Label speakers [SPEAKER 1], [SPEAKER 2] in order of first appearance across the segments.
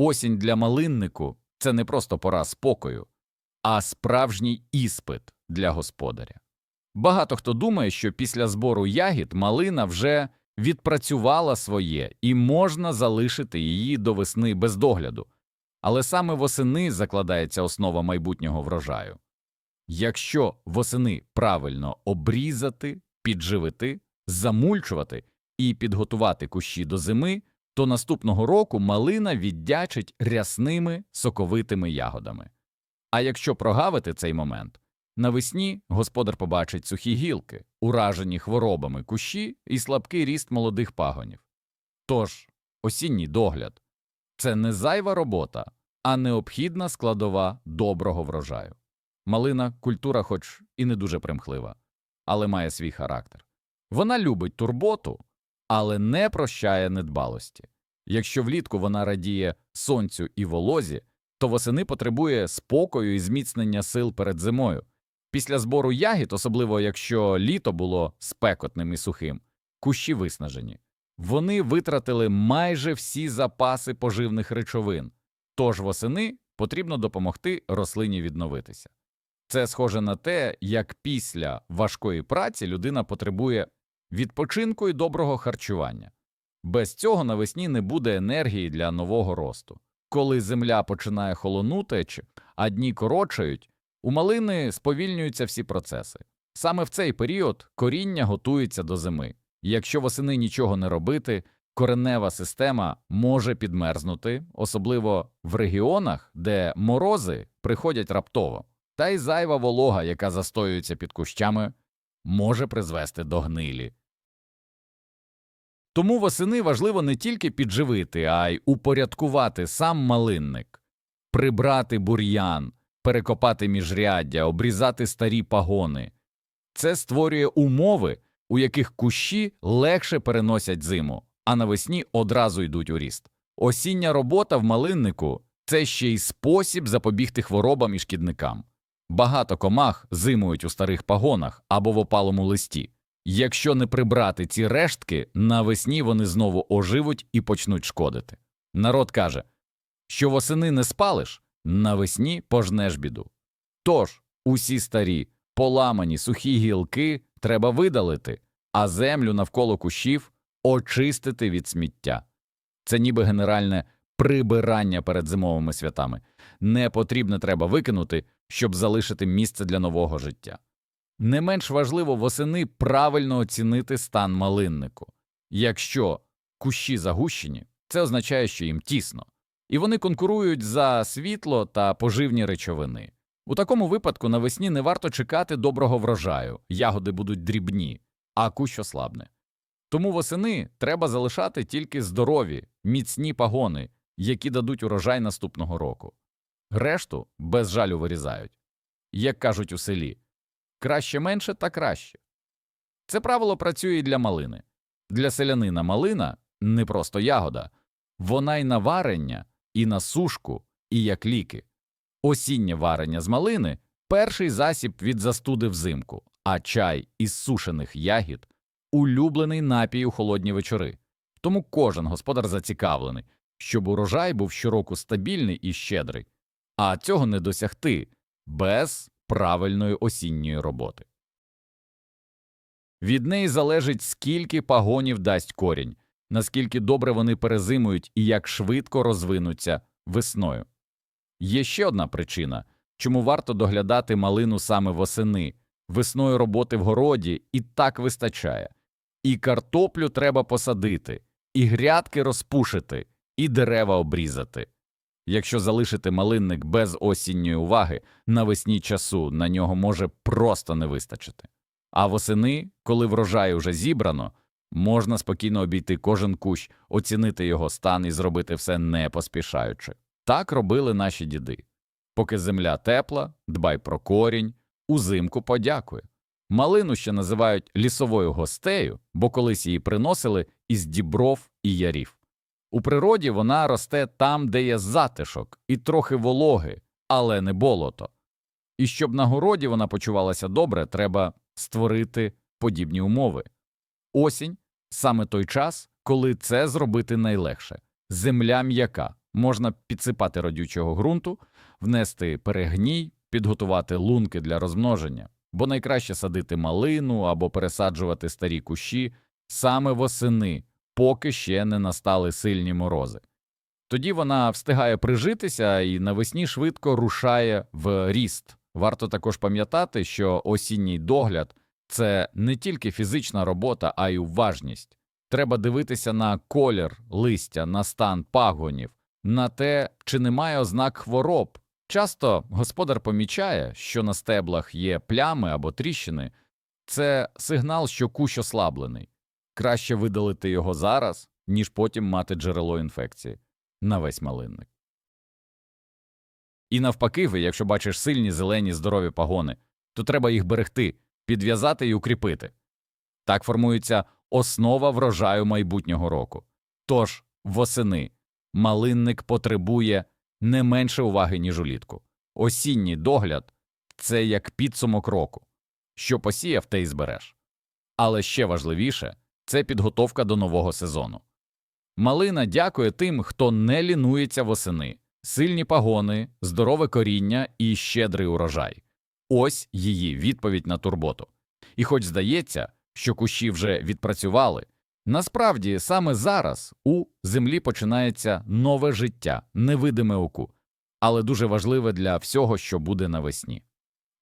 [SPEAKER 1] Осінь для малиннику це не просто пора спокою, а справжній іспит для господаря. Багато хто думає, що після збору ягід малина вже відпрацювала своє і можна залишити її до весни без догляду, але саме восени закладається основа майбутнього врожаю. Якщо восени правильно обрізати, підживити, замульчувати і підготувати кущі до зими, то наступного року малина віддячить рясними соковитими ягодами. А якщо прогавити цей момент, навесні господар побачить сухі гілки, уражені хворобами кущі і слабкий ріст молодих пагонів. Тож осінній догляд це не зайва робота, а необхідна складова доброго врожаю. Малина культура, хоч і не дуже примхлива, але має свій характер. Вона любить турботу, але не прощає недбалості. Якщо влітку вона радіє сонцю і волозі, то восени потребує спокою і зміцнення сил перед зимою. Після збору ягід, особливо якщо літо було спекотним і сухим, кущі виснажені. Вони витратили майже всі запаси поживних речовин, тож восени потрібно допомогти рослині відновитися. Це схоже на те, як після важкої праці людина потребує відпочинку і доброго харчування. Без цього навесні не буде енергії для нового росту. Коли земля починає холонути, а дні коротшають, у малини сповільнюються всі процеси. Саме в цей період коріння готується до зими. Якщо восени нічого не робити, коренева система може підмерзнути, особливо в регіонах, де морози приходять раптово, та й зайва волога, яка застоюється під кущами, може призвести до гнилі. Тому восени важливо не тільки підживити, а й упорядкувати сам малинник, прибрати бур'ян, перекопати міжряддя, обрізати старі пагони. Це створює умови, у яких кущі легше переносять зиму, а навесні одразу йдуть у ріст. Осіння робота в малиннику це ще й спосіб запобігти хворобам і шкідникам. Багато комах зимують у старих пагонах або в опалому листі. Якщо не прибрати ці рештки, навесні вони знову оживуть і почнуть шкодити. Народ каже, що восени не спалиш, навесні пожнеш біду. Тож усі старі, поламані сухі гілки треба видалити, а землю навколо кущів очистити від сміття. Це ніби генеральне прибирання перед зимовими святами. Непотрібне треба викинути, щоб залишити місце для нового життя. Не менш важливо восени правильно оцінити стан малиннику. Якщо кущі загущені, це означає, що їм тісно, і вони конкурують за світло та поживні речовини. У такому випадку навесні не варто чекати доброго врожаю, ягоди будуть дрібні, а кущ ослабне. Тому восени треба залишати тільки здорові, міцні пагони, які дадуть урожай наступного року. Решту без жалю вирізають. Як кажуть у селі, краще менше та краще. Це правило працює і для малини. Для селянина малина не просто ягода, вона й на варення, і на сушку, і як ліки. Осіннє варення з малини перший засіб від застуди взимку, а чай із сушених ягід улюблений напій у холодні вечори. Тому кожен господар зацікавлений, щоб урожай був щороку стабільний і щедрий, а цього не досягти без правильної осінньої роботи. Від неї залежить, скільки пагонів дасть корінь, наскільки добре вони перезимують і як швидко розвинуться весною. Є ще одна причина, чому варто доглядати малину саме восени. Весною роботи в городі і так вистачає. І картоплю треба посадити, і грядки розпушити, і дерева обрізати. Якщо залишити малинник без осінньої уваги, навесні часу на нього може просто не вистачити. А восени, коли врожай уже зібрано, можна спокійно обійти кожен кущ, оцінити його стан і зробити все не поспішаючи. Так робили наші діди. Поки земля тепла, дбай про корінь, узимку подякуй. Малину ще називають лісовою гостею, бо колись її приносили із дібров і ярів. У природі вона росте там, де є затишок і трохи вологи, але не болото. І щоб на городі вона почувалася добре, треба створити подібні умови. Осінь саме той час, коли це зробити найлегше. Земля м'яка, можна підсипати родючого ґрунту, внести перегній, підготувати лунки для розмноження, бо найкраще садити малину або пересаджувати старі кущі саме восени, поки ще не настали сильні морози. Тоді вона встигає прижитися і навесні швидко рушає в ріст. Варто також пам'ятати, що осінній догляд це не тільки фізична робота, а й уважність. Треба дивитися на колір листя, на стан пагонів, на те, чи немає ознак хвороб. Часто господар помічає, що на стеблах є плями або тріщини. Це сигнал, що кущ ослаблений. Краще видалити його зараз, ніж потім мати джерело інфекції на весь малинник. І навпаки, ви, якщо бачиш сильні зелені здорові пагони, то треба їх берегти, підв'язати і укріпити. Так формується основа врожаю майбутнього року. Тож восени малинник потребує не менше уваги, ніж улітку. Осінній догляд це як підсумок року. Що посіяв, те й збереш. Але ще важливіше це підготовка до нового сезону. Малина дякує тим, хто не лінується восени, сильні пагони, здорове коріння і щедрий урожай. Ось її відповідь на турботу. І хоч здається, що кущі вже відпрацювали, насправді саме зараз у землі починається нове життя, невидиме оку, але дуже важливе для всього, що буде навесні.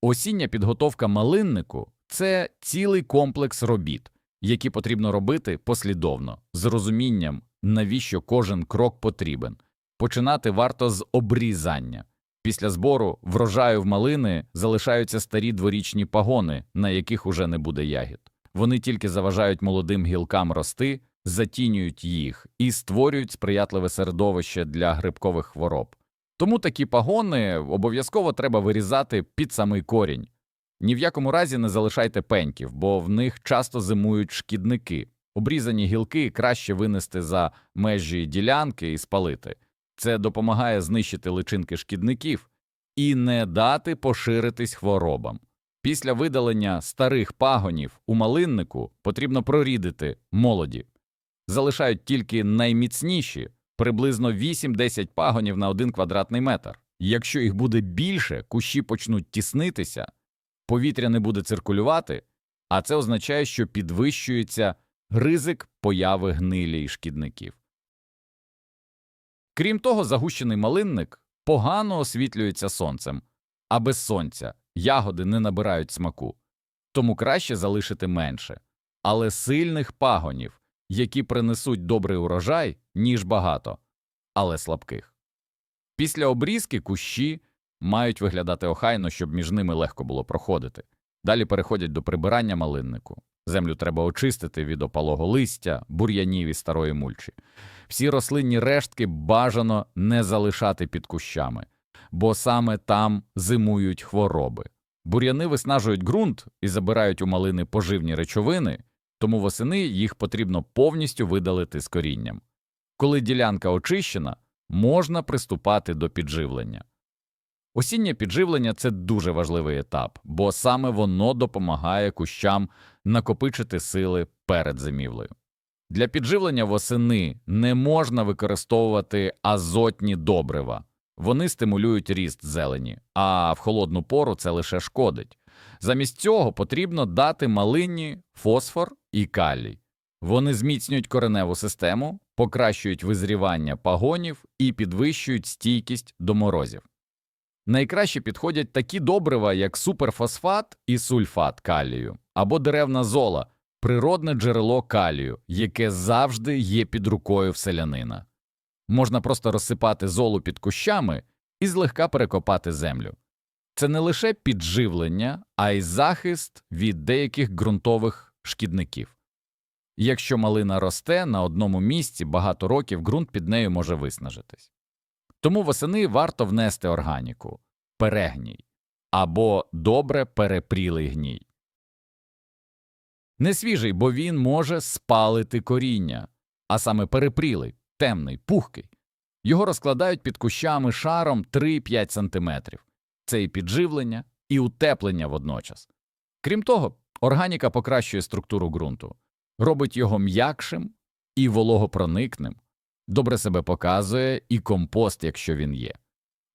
[SPEAKER 1] Осіння підготовка малиннику це цілий комплекс робіт, які потрібно робити послідовно, з розумінням, навіщо кожен крок потрібен. Починати варто з обрізання. Після збору врожаю в малини залишаються старі дворічні пагони, на яких уже не буде ягід. Вони тільки заважають молодим гілкам рости, затінюють їх і створюють сприятливе середовище для грибкових хвороб. Тому такі пагони обов'язково треба вирізати під самий корінь. Ні в якому разі не залишайте пеньків, бо в них часто зимують шкідники. Обрізані гілки краще винести за межі ділянки і спалити. Це допомагає знищити личинки шкідників і не дати поширитись хворобам. Після видалення старих пагонів у малиннику потрібно прорідити молоді. Залишають тільки найміцніші, приблизно 8-10 пагонів на один квадратний метр. Якщо їх буде більше, кущі почнуть тіснитися, повітря не буде циркулювати, а це означає, що підвищується ризик появи гнилі і шкідників. Крім того, загущений малинник погано освітлюється сонцем, а без сонця ягоди не набирають смаку, тому краще залишити менше, але сильних пагонів, які принесуть добрий урожай, ніж багато, але слабких. Після обрізки кущі мають виглядати охайно, щоб між ними легко було проходити. Далі переходять до прибирання малиннику. Землю треба очистити від опалого листя, бур'янів і старої мульчі. Всі рослинні рештки бажано не залишати під кущами, бо саме там зимують хвороби. Бур'яни виснажують ґрунт і забирають у малини поживні речовини, тому восени їх потрібно повністю видалити з корінням. Коли ділянка очищена, можна приступати до підживлення. Осіннє підживлення це дуже важливий етап, бо саме воно допомагає кущам накопичити сили перед зимівлею. Для підживлення восени не можна використовувати азотні добрива, вони стимулюють ріст зелені, а в холодну пору це лише шкодить. Замість цього потрібно дати малині фосфор і калій. Вони зміцнюють кореневу систему, покращують визрівання пагонів і підвищують стійкість до морозів. Найкраще підходять такі добрива, як суперфосфат і сульфат калію, або деревна зола, природне джерело калію, яке завжди є під рукою в селянина. Можна просто розсипати золу під кущами і злегка перекопати землю. Це не лише підживлення, а й захист від деяких ґрунтових шкідників. Якщо малина росте на одному місці багато років, ґрунт під нею може виснажитись. Тому восени варто внести органіку, перегній або добре перепрілий гній. Не свіжий, бо він може спалити коріння, а саме перепрілий, темний, пухкий. Його розкладають під кущами шаром 3-5 см. Це і підживлення, і утеплення водночас. Крім того, органіка покращує структуру ґрунту, робить його м'якшим і вологопроникним, Добре себе показує і компост, якщо він є.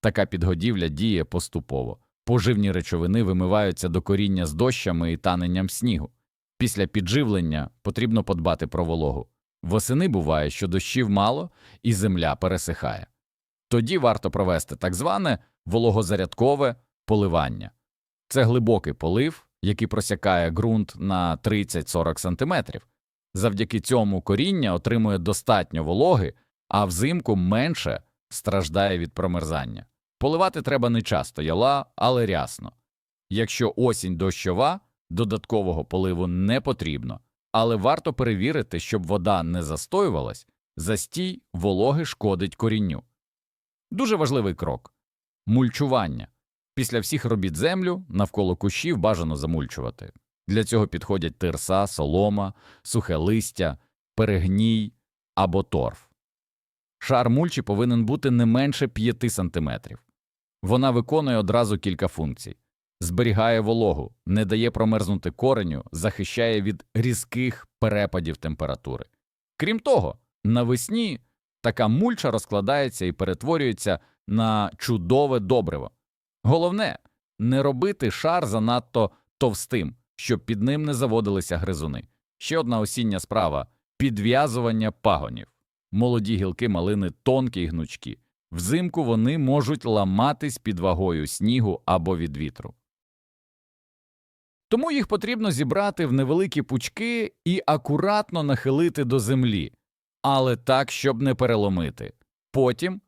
[SPEAKER 1] Така підгодівля діє поступово. Поживні речовини вимиваються до коріння з дощами і таненням снігу. Після підживлення потрібно подбати про вологу. Восени буває, що дощів мало і земля пересихає. Тоді варто провести так зване вологозарядкове поливання. Це глибокий полив, який просякає ґрунт на 30-40 см. Завдяки цьому коріння отримує достатньо вологи, а взимку менше страждає від промерзання. Поливати треба не часто яла, але рясно. Якщо осінь дощова, додаткового поливу не потрібно, але варто перевірити, щоб вода не застоювалась, застій вологи шкодить корінню. Дуже важливий крок мульчування. Після всіх робіт землю навколо кущів бажано замульчувати. Для цього підходять тирса, солома, сухе листя, перегній або торф. Шар мульчі повинен бути не менше 5 см. Вона виконує одразу кілька функцій зберігає вологу, не дає промерзнути кореню, захищає від різких перепадів температури. Крім того, навесні така мульча розкладається і перетворюється на чудове добриво. Головне не робити шар занадто товстим, щоб під ним не заводилися гризуни. Ще одна осіння справа підв'язування пагонів. Молоді гілки малини тонкі й гнучкі. Взимку вони можуть ламатись під вагою снігу або від вітру. Тому їх потрібно зібрати в невеликі пучки і акуратно нахилити до землі, але так, щоб не переломити. Потім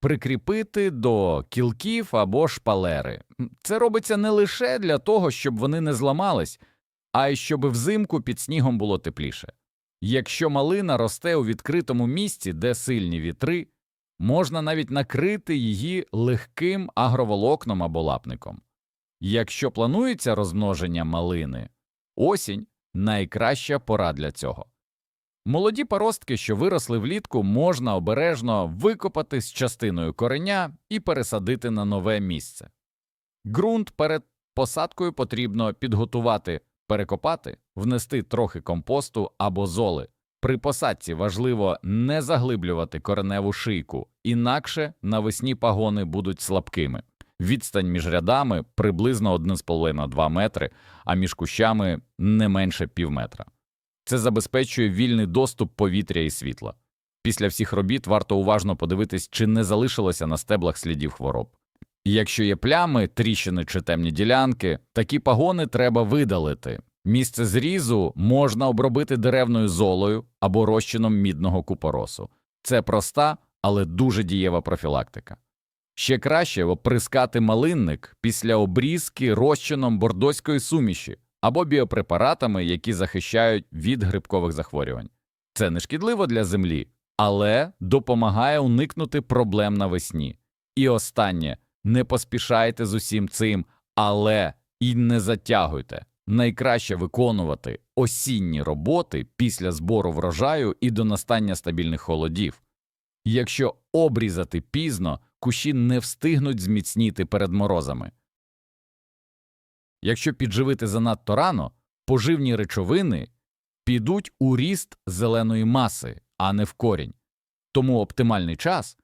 [SPEAKER 1] прикріпити до кілків або шпалери. Це робиться не лише для того, щоб вони не зламались, а й щоб взимку під снігом було тепліше. Якщо малина росте у відкритому місці, де сильні вітри, можна навіть накрити її легким агроволокном або лапником. Якщо планується розмноження малини, осінь найкраща пора для цього. Молоді паростки, що виросли влітку, можна обережно викопати з частиною кореня і пересадити на нове місце. Ґрунт перед посадкою потрібно підготувати, перекопати, внести трохи компосту або золи. При посадці важливо не заглиблювати кореневу шийку, інакше навесні пагони будуть слабкими. Відстань між рядами приблизно 1,5-2 метри, а між кущами не менше півметра. Це забезпечує вільний доступ повітря і світла. Після всіх робіт варто уважно подивитись, чи не залишилося на стеблах слідів хвороб. Якщо є плями, тріщини чи темні ділянки, такі пагони треба видалити. Місце зрізу можна обробити деревною золою або розчином мідного купоросу. Це проста, але дуже дієва профілактика. Ще краще оприскати малинник після обрізки розчином бордоської суміші або біопрепаратами, які захищають від грибкових захворювань. Це не шкідливо для землі, але допомагає уникнути проблем навесні. І останнє не поспішайте з усім цим, але і не затягуйте. Найкраще виконувати осінні роботи після збору врожаю і до настання стабільних холодів. Якщо обрізати пізно, кущі не встигнуть зміцніти перед морозами. Якщо підживити занадто рано, поживні речовини підуть у ріст зеленої маси, а не в корінь. Тому оптимальний час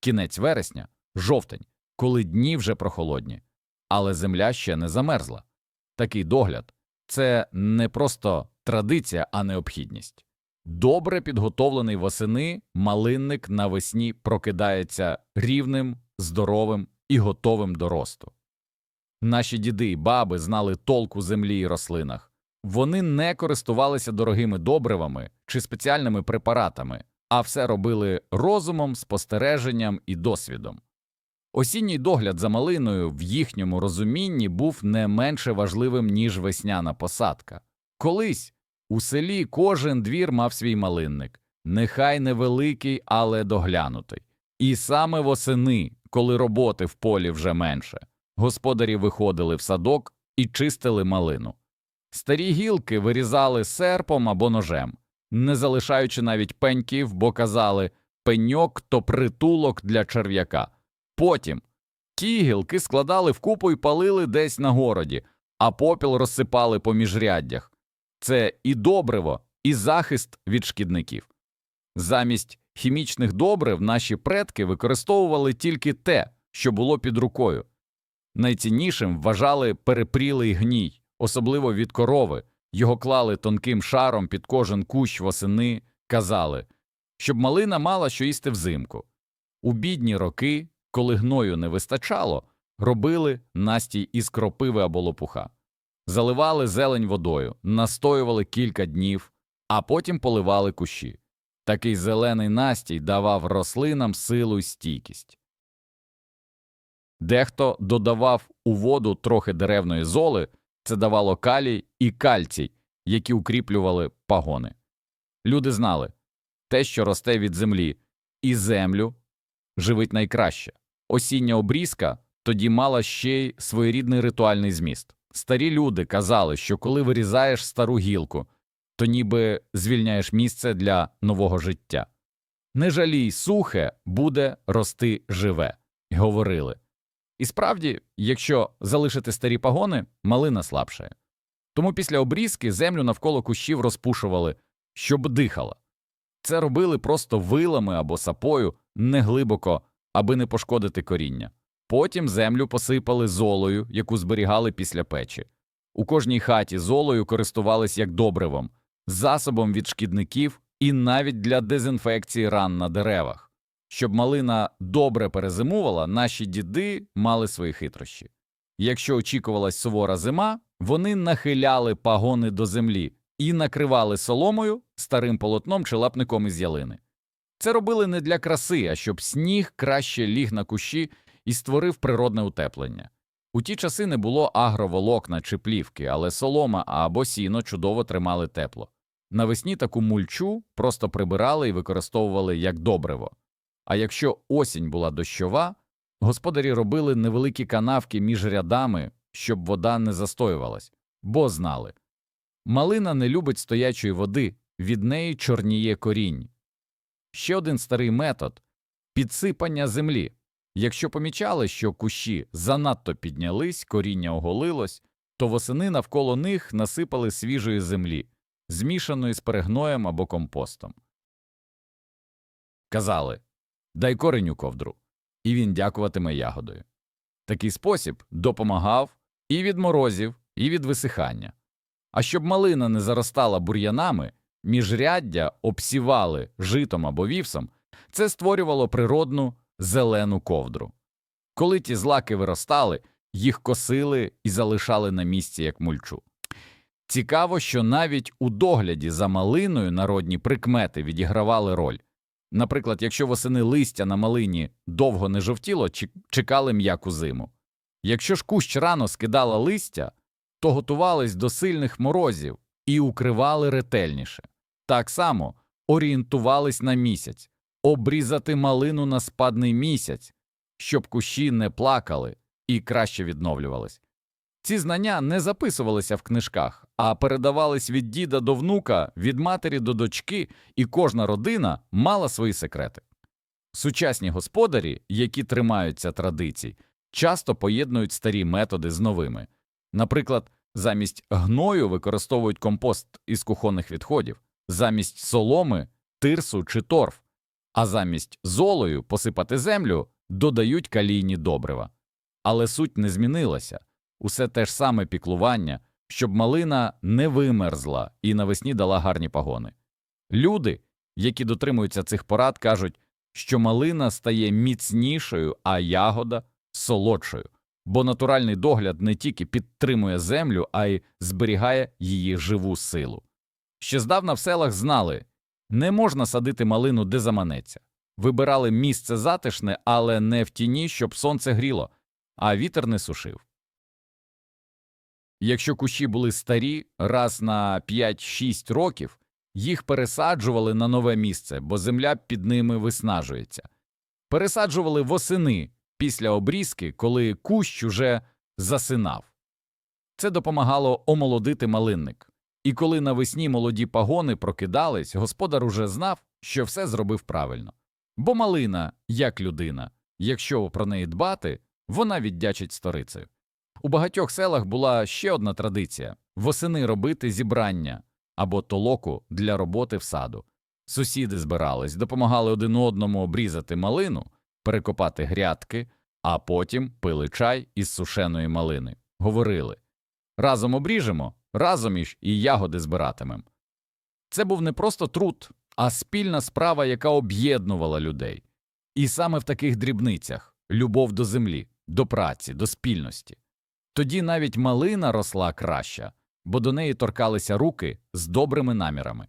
[SPEAKER 1] кінець вересня, жовтень, коли дні вже прохолодні, але земля ще не замерзла. Такий догляд це не просто традиція, а необхідність. Добре підготовлений восени малинник навесні прокидається рівним, здоровим і готовим до росту. Наші діди і баби знали толку землі і рослинах. Вони не користувалися дорогими добривами чи спеціальними препаратами, а все робили розумом, спостереженням і досвідом. Осінній догляд за малиною в їхньому розумінні був не менше важливим, ніж весняна посадка. Колись у селі кожен двір мав свій малинник, нехай невеликий, але доглянутий. І саме восени, коли роботи в полі вже менше, господарі виходили в садок і чистили малину. Старі гілки вирізали серпом або ножем, не залишаючи навіть пеньків, бо казали пеньок то притулок для черв'яка. Потім ті гілки складали вкупу і палили десь на городі, а попіл розсипали по міжряддях. Це і добриво, і захист від шкідників. Замість хімічних добрив наші предки використовували тільки те, що було під рукою. Найціннішим вважали перепрілий гній, особливо від корови. Його клали тонким шаром під кожен кущ восени, казали, щоб малина мала що їсти взимку. У бідні роки, коли гною не вистачало, робили настій із кропиви або лопуха. Заливали зелень водою, настоювали кілька днів, а потім поливали кущі. Такий зелений настій давав рослинам силу й стійкість. Дехто додавав у воду трохи деревної золи, це давало калій і кальцій, які укріплювали пагони. Люди знали те, що росте від землі, і землю живить найкраще. Осіння обрізка тоді мала ще й своєрідний ритуальний зміст. Старі люди казали, що коли вирізаєш стару гілку, то ніби звільняєш місце для нового життя. Не жалій сухе буде рости живе, говорили. І справді, якщо залишити старі пагони, малина слабшає. Тому після обрізки землю навколо кущів розпушували, щоб дихала. Це робили просто вилами або сапою неглибоко, аби не пошкодити коріння. Потім землю посипали золою, яку зберігали після печі. У кожній хаті золою користувались як добривом, засобом від шкідників і навіть для дезінфекції ран на деревах. Щоб малина добре перезимувала, наші діди мали свої хитрощі. Якщо очікувалась сувора зима, вони нахиляли пагони до землі і накривали соломою, старим полотном чи лапником із ялини. Це робили не для краси, а щоб сніг краще ліг на кущі і створив природне утеплення. У ті часи не було агроволокна чи плівки, але солома або сіно чудово тримали тепло. Навесні таку мульчу просто прибирали і використовували як добриво. А якщо осінь була дощова, господарі робили невеликі канавки між рядами, щоб вода не застоювалась, бо знали. Малина не любить стоячої води, від неї чорніє корінь. Ще один старий метод підсипання землі. Якщо помічали, що кущі занадто піднялись, коріння оголилось, то восени навколо них насипали свіжої землі, змішаної з перегноєм або компостом. Казали дай кореню ковдру, і він дякуватиме ягодою. Такий спосіб допомагав і від морозів, і від висихання. А щоб малина не заростала бур'янами, міжряддя обсівали житом або вівсом, це створювало природну зелену ковдру. Коли ті злаки виростали, їх косили і залишали на місці як мульчу. Цікаво, що навіть у догляді за малиною народні прикмети відігравали роль. Наприклад, якщо восени листя на малині довго не жовтіло, чекали м'яку зиму. Якщо ж кущ рано скидала листя, то готувались до сильних морозів і укривали ретельніше. Так само орієнтувались на місяць, обрізати малину на спадний місяць, щоб кущі не плакали і краще відновлювались. Ці знання не записувалися в книжках, а передавались від діда до внука, від матері до дочки, і кожна родина мала свої секрети. Сучасні господарі, які тримаються традицій, часто поєднують старі методи з новими. Наприклад, замість гною використовують компост із кухонних відходів, замість соломи тирсу чи торф, а замість золою посипати землю додають калійні добрива. Але суть не змінилася усе те ж саме піклування, щоб малина не вимерзла і навесні дала гарні пагони. Люди, які дотримуються цих порад, кажуть, що малина стає міцнішою, а ягода солодшою, бо натуральний догляд не тільки підтримує землю, а й зберігає її живу силу. Ще здавна в селах знали не можна садити малину, де заманеться. Вибирали місце затишне, але не в тіні, щоб сонце гріло, а вітер не сушив. Якщо кущі були старі, раз на 5-6 років, їх пересаджували на нове місце, бо земля під ними виснажується. Пересаджували восени після обрізки, коли кущ уже засинав. Це допомагало омолодити малинник. І коли навесні молоді пагони прокидались, господар уже знав, що все зробив правильно. Бо малина, як людина, якщо про неї дбати, вона віддячить сторицею. У багатьох селах була ще одна традиція восени робити зібрання або толоку для роботи в саду. Сусіди збирались, допомагали один одному обрізати малину, перекопати грядки, а потім пили чай із сушеної малини. Говорили разом обріжемо, разом іж і ягоди збиратимем. Це був не просто труд, а спільна справа, яка об'єднувала людей. І саме в таких дрібницях любов до землі, до праці, до спільності. Тоді навіть малина росла краща, бо до неї торкалися руки з добрими намірами.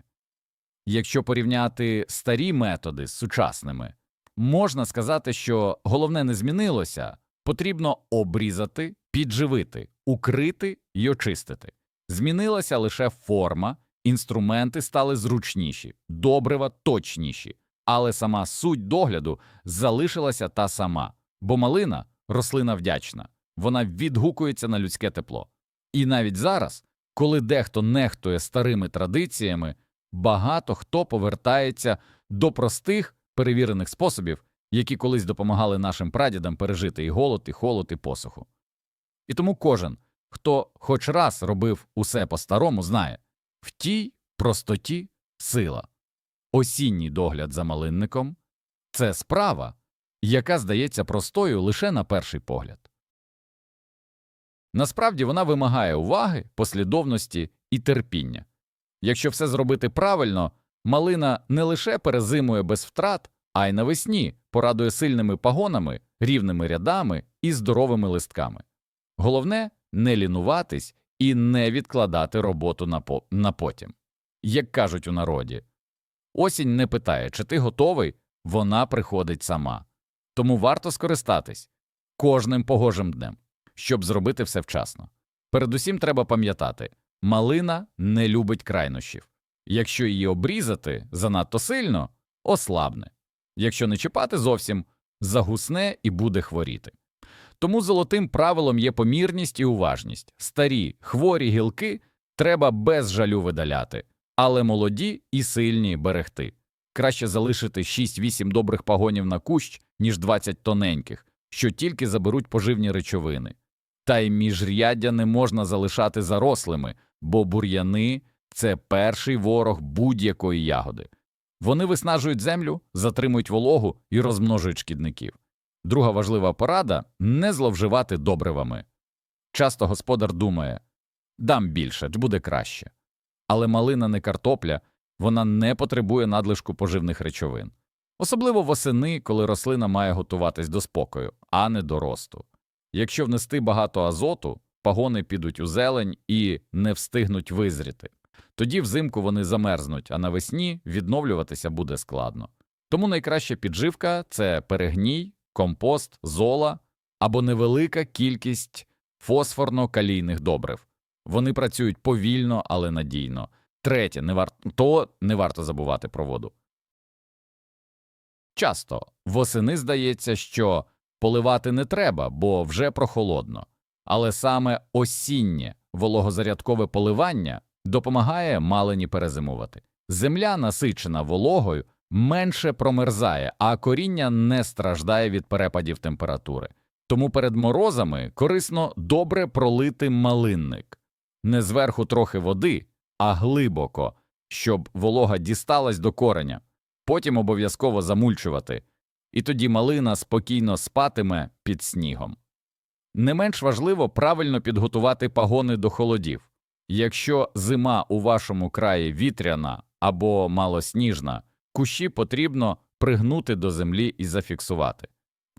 [SPEAKER 1] Якщо порівняти старі методи з сучасними, можна сказати, що головне не змінилося, потрібно обрізати, підживити, укрити й очистити. Змінилася лише форма, інструменти стали зручніші, добрива точніші, але сама суть догляду залишилася та сама, бо малина рослина вдячна, вона відгукується на людське тепло. І навіть зараз, коли дехто нехтує старими традиціями, багато хто повертається до простих перевірених способів, які колись допомагали нашим прадідам пережити і голод, і холод, і посуху. І тому кожен, хто хоч раз робив усе по-старому, знає в тій простоті сила. Осінній догляд за малинником це справа, яка здається простою лише на перший погляд. Насправді вона вимагає уваги, послідовності і терпіння. Якщо все зробити правильно, малина не лише перезимує без втрат, а й навесні порадує сильними пагонами, рівними рядами і здоровими листками. Головне не лінуватись і не відкладати роботу на, по... на потім. Як кажуть у народі, осінь не питає, чи ти готовий, вона приходить сама. Тому варто скористатись кожним погожим днем, щоб зробити все вчасно. Передусім треба пам'ятати малина не любить крайнощів. Якщо її обрізати занадто сильно, ослабне. Якщо не чіпати зовсім, загусне і буде хворіти. Тому золотим правилом є помірність і уважність. Старі, хворі гілки треба без жалю видаляти, але молоді і сильні берегти. Краще залишити 6-8 добрих пагонів на кущ, ніж 20 тоненьких, що тільки заберуть поживні речовини. Та й міжряддя не можна залишати зарослими, бо бур'яни це перший ворог будь-якої ягоди. Вони виснажують землю, затримують вологу і розмножують шкідників. Друга важлива порада не зловживати добривами. Часто господар думає дам більше, буде краще. Але малина не картопля, вона не потребує надлишку поживних речовин. Особливо восени, коли рослина має готуватись до спокою, а не до росту. Якщо внести багато азоту, пагони підуть у зелень і не встигнуть визріти. Тоді взимку вони замерзнуть, а навесні відновлюватися буде складно. Тому найкраща підживка це перегній, компост, зола або невелика кількість фосфорно-калійних добрив. Вони працюють повільно, але надійно. Третє, не варто, то не варто забувати про воду. Часто восени здається, що поливати не треба, бо вже прохолодно, але саме осіннє вологозарядкове поливання допомагає малині перезимувати. Земля, насичена вологою, менше промерзає, а коріння не страждає від перепадів температури. Тому перед морозами корисно добре пролити малинник не зверху трохи води, а глибоко, щоб волога дісталась до кореня, потім обов'язково замульчувати, і тоді малина спокійно спатиме під снігом. Не менш важливо правильно підготувати пагони до холодів. Якщо зима у вашому краї вітряна або малосніжна, кущі потрібно пригнути до землі і зафіксувати.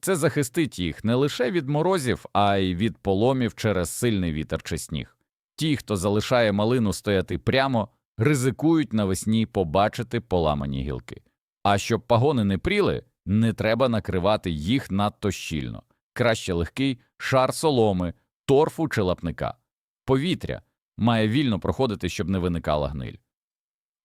[SPEAKER 1] Це захистить їх не лише від морозів, а й від поломів через сильний вітер чи сніг. Ті, хто залишає малину стояти прямо, ризикують навесні побачити поламані гілки. А щоб пагони не пріли, не треба накривати їх надто щільно, краще легкий шар соломи, торфу чи лапника. Повітря має вільно проходити, щоб не виникала гниль.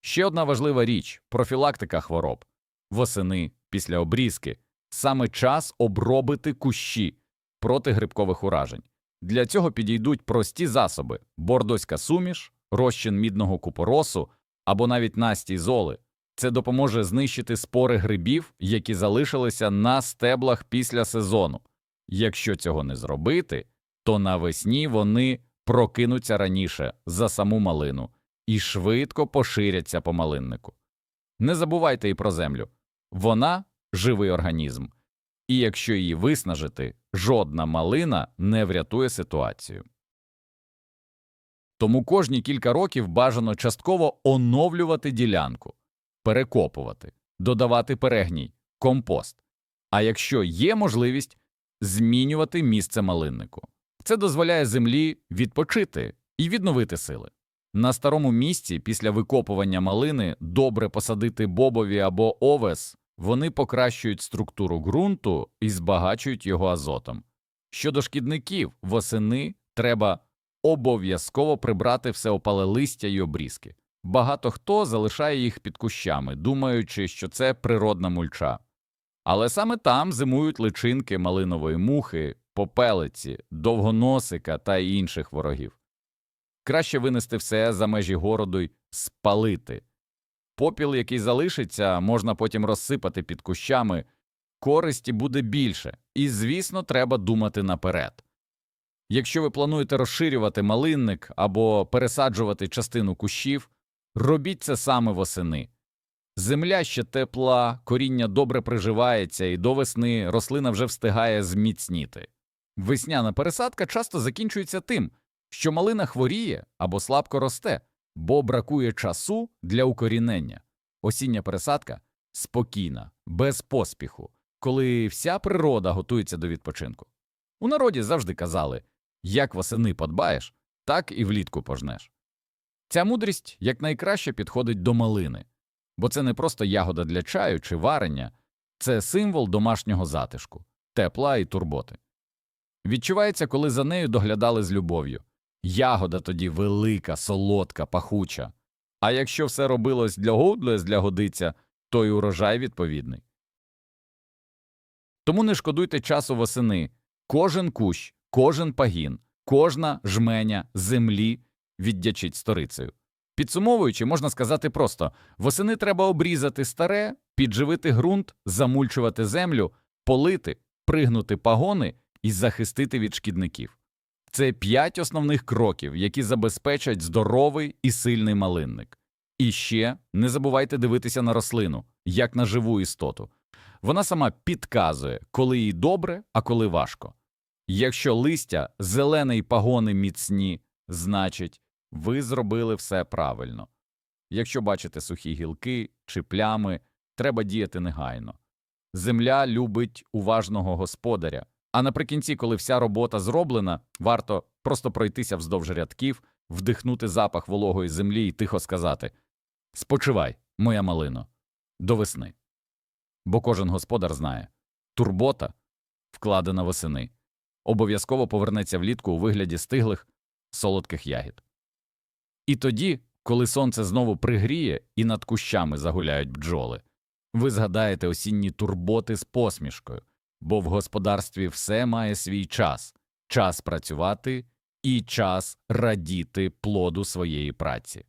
[SPEAKER 1] Ще одна важлива річ профілактика хвороб. Восени, після обрізки, саме час обробити кущі проти грибкових уражень. Для цього підійдуть прості засоби бордоська суміш, розчин мідного купоросу або навіть настій золи. Це допоможе знищити спори грибів, які залишилися на стеблах після сезону. Якщо цього не зробити, то навесні вони прокинуться раніше за саму малину і швидко поширяться по малиннику. Не забувайте і про землю. Вона живий організм, і якщо її виснажити, жодна малина не врятує ситуацію. Тому кожні кілька років бажано частково оновлювати ділянку, перекопувати, додавати перегній, компост. А якщо є можливість, змінювати місце малиннику. Це дозволяє землі відпочити і відновити сили. На старому місці після викопування малини добре посадити бобові або овес, вони покращують структуру ґрунту і збагачують його азотом. Щодо шкідників, восени треба обов'язково прибрати все опале листя й обрізки. Багато хто залишає їх під кущами, думаючи, що це природна мульча. Але саме там зимують личинки малинової мухи, попелиці, довгоносика та інших ворогів. Краще винести все за межі городу й спалити. Попіл, який залишиться, можна потім розсипати під кущами, користі буде більше, і, звісно, треба думати наперед. Якщо ви плануєте розширювати малинник або пересаджувати частину кущів, робіть це саме восени. Земля ще тепла, коріння добре приживається, і до весни рослина вже встигає зміцніти. Весняна пересадка часто закінчується тим, що малина хворіє або слабко росте, бо бракує часу для укорінення. Осіння пересадка спокійна, без поспіху, коли вся природа готується до відпочинку. У народі завжди казали як восени подбаєш, так і влітку пожнеш. Ця мудрість якнайкраще підходить до малини, бо це не просто ягода для чаю чи варення, це символ домашнього затишку, тепла і турботи. Відчувається, коли за нею доглядали з любов'ю. Ягода тоді велика, солодка, пахуча. А якщо все робилось для годлес для годиця, то й урожай відповідний. Тому не шкодуйте часу восени. Кожен кущ, кожен пагін, кожна жменя землі віддячить сторицею. Підсумовуючи, можна сказати просто восени треба обрізати старе, підживити ґрунт, замульчувати землю, полити, пригнути пагони і захистити від шкідників. Це п'ять основних кроків, які забезпечать здоровий і сильний малинник. І ще не забувайте дивитися на рослину, як на живу істоту. Вона сама підказує, коли їй добре, а коли важко. Якщо листя, зелене й пагони міцні, значить, ви зробили все правильно. Якщо бачите сухі гілки чи плями, треба діяти негайно. Земля любить уважного господаря, а наприкінці, коли вся робота зроблена, варто просто пройтися вздовж рядків, вдихнути запах вологої землі і тихо сказати Спочивай, моя малино, до весни. Бо кожен господар знає турбота, вкладена восени, обов'язково повернеться влітку у вигляді стиглих солодких ягід. І тоді, коли сонце знову пригріє і над кущами загуляють бджоли, ви згадаєте осінні турботи з посмішкою, бо в господарстві все має свій час час працювати і час радіти плоду своєї праці.